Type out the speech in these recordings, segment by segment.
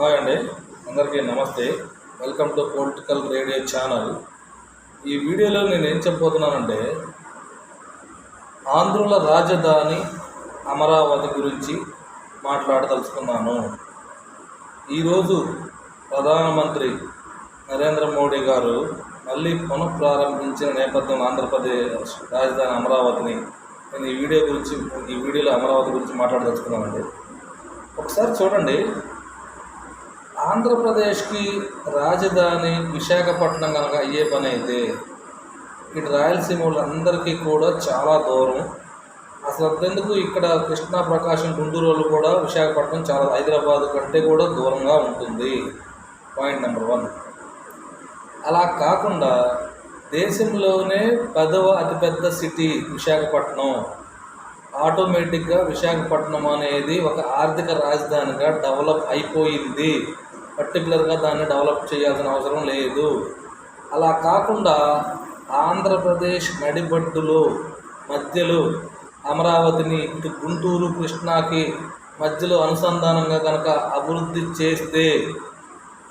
Hi అండి. అందరికీ నమస్తే. Welcome to political radio channel. ఈ వీడియోలో నేను ఏం చెప్పబోతున్నానంటే ఆంధ్రుల రాజధాని అమరావతి గురించి మాట్లాడదలుచుకున్నాను. ఈరోజు ప్రధానమంత్రి నరేంద్ర మోడీ గారు మళ్ళీ పునఃప్రారంభించిన నేపథ్యం ఆంధ్రప్రదేశ్ రాజధాని అమరావతిని నేను ఈ వీడియో గురించి ఈ వీడియోలో అమరావతి గురించి మాట్లాడదలుచుకున్నానండి. ఒకసారి చూడండి. ఆంధ్రప్రదేశ్కి రాజధాని విశాఖపట్నం కనుక అయ్యే పని అయితే ఇటు రాయలసీమ వాళ్ళందరికీ కూడా చాలా దూరం. అసలు అంతెందుకు ఇక్కడ కృష్ణా ప్రకాశం గుంటూరు వాళ్ళు కూడా విశాఖపట్నం చాలా హైదరాబాద్ కంటే కూడా దూరంగా ఉంటుంది? Point number one. అలా కాకుండా దేశంలోనే పదవ అతిపెద్ద సిటీ విశాఖపట్నం. ఆటోమేటిక్గా విశాఖపట్నం అనేది ఒక ఆర్థిక రాజధానిగా డెవలప్ అయిపోయింది. పర్టికులర్గా దాన్ని డెవలప్ చేయాల్సిన అవసరం లేదు. అలా కాకుండా ఆంధ్రప్రదేశ్ నడిబడ్డులో మధ్యలో అమరావతిని ఇటు గుంటూరు కృష్ణాకి మధ్యలో అనుసంధానంగా కనుక అభివృద్ధి చేస్తే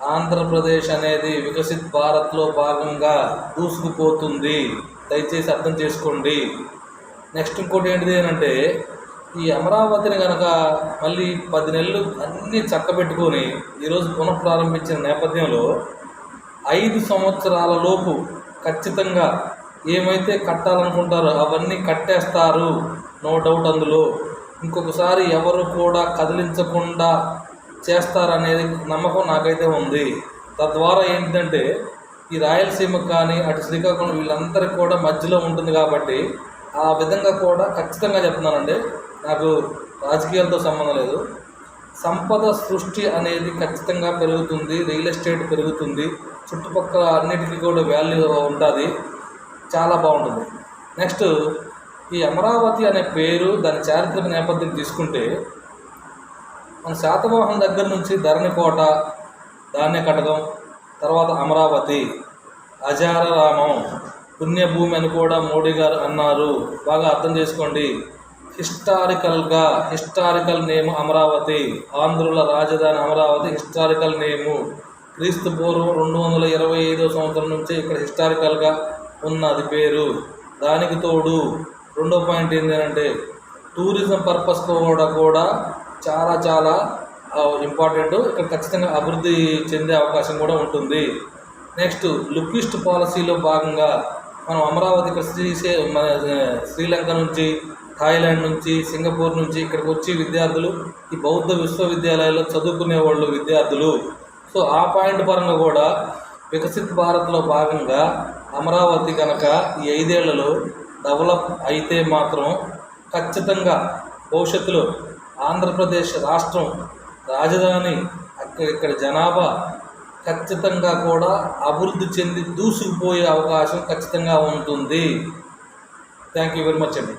ఆంధ్రప్రదేశ్ అనేది వికసిత్ భారత్లో భాగంగా దూసుకుపోతుంది. దయచేసి అర్థం చేసుకోండి. నెక్స్ట్ ఇంకోటి ఏంటిది అంటే ఈ అమరావతిని కనుక మళ్ళీ పది నెలలు అన్నీ చక్కబెట్టుకొని ఈరోజు పునఃప్రారంభించిన నేపథ్యంలో ఐదు సంవత్సరాల లోపు ఖచ్చితంగా ఏమైతే కట్టాలనుకుంటారో అవన్నీ కట్టేస్తారు. నో డౌట్ అందులో. ఇంకొకసారి ఎవరు కూడా కదిలించకుండా చేస్తారనేది నమ్మకం నాకైతే ఉంది. తద్వారా ఏంటంటే ఈ రాయలసీమకు కానీ అటు శ్రీకాకుళం వీళ్ళందరికీ కూడా మధ్యలో ఉంటుంది కాబట్టి ఆ విధంగా కూడా ఖచ్చితంగా చెప్తున్నానండి. నాకు రాజకీయాలతో సంబంధం లేదు. సంపద సృష్టి అనేది ఖచ్చితంగా పెరుగుతుంది రియల్ ఎస్టేట్ పెరుగుతుంది చుట్టుపక్కల అన్నిటికీ కూడా వాల్యూ ఉంటుంది చాలా బాగుంటుంది. నెక్స్ట్ ఈ అమరావతి అనే పేరు దాని చారిత్రక నేపథ్యం తీసుకుంటే మన శాతవాహనం దగ్గర నుంచి ధరణికోట ధాన్య కటకం తర్వాత అమరావతి అజారరామం పుణ్యభూమి అని కూడా మోడీ గారు అన్నారు. బాగా అర్థం చేసుకోండి. హిస్టారికల్గా హిస్టారికల్ నేమ్ అమరావతి ఆంధ్రుల రాజధాని అమరావతి హిస్టారికల్ నేము. క్రీస్తు పూర్వం రెండు వందల ఇరవై ఐదో సంవత్సరం నుంచి ఇక్కడ హిస్టారికల్గా ఉన్నది పేరు. దానికి తోడు రెండో పాయింట్ ఏంటంటే టూరిజం పర్పస్ కూడా కూడా చాలా చాలా ఇంపార్టెంట్ ఇక్కడ ఖచ్చితంగా అభివృద్ధి చెందే అవకాశం కూడా ఉంటుంది. నెక్స్ట్ లుక్విస్ట్ పాలసీలో భాగంగా మనం అమరావతి ఇక్కడ శ్రీశే మన శ్రీలంక నుంచి థాయిలాండ్ నుంచి సింగపూర్ నుంచి ఇక్కడికి వచ్చి విద్యార్థులు ఈ బౌద్ధ విశ్వవిద్యాలయాల్లో చదువుకునే వాళ్ళు విద్యార్థులు. సో ఆ పాయింట్ పరంగా కూడా వికసిత్ భారత్లో భాగంగా అమరావతి కనుక ఈ ఐదేళ్ళలో డెవలప్ అయితే మాత్రం ఖచ్చితంగా భవిష్యత్తులో ఆంధ్రప్రదేశ్ రాష్ట్రం రాజధాని అక్కడ ఇక్కడ జనాభా ఖచ్చితంగా కూడా అభివృద్ధి చెంది దూసుకుపోయే అవకాశం ఖచ్చితంగా ఉంటుంది. థ్యాంక్ యూ వెరీ మచ్ అండి.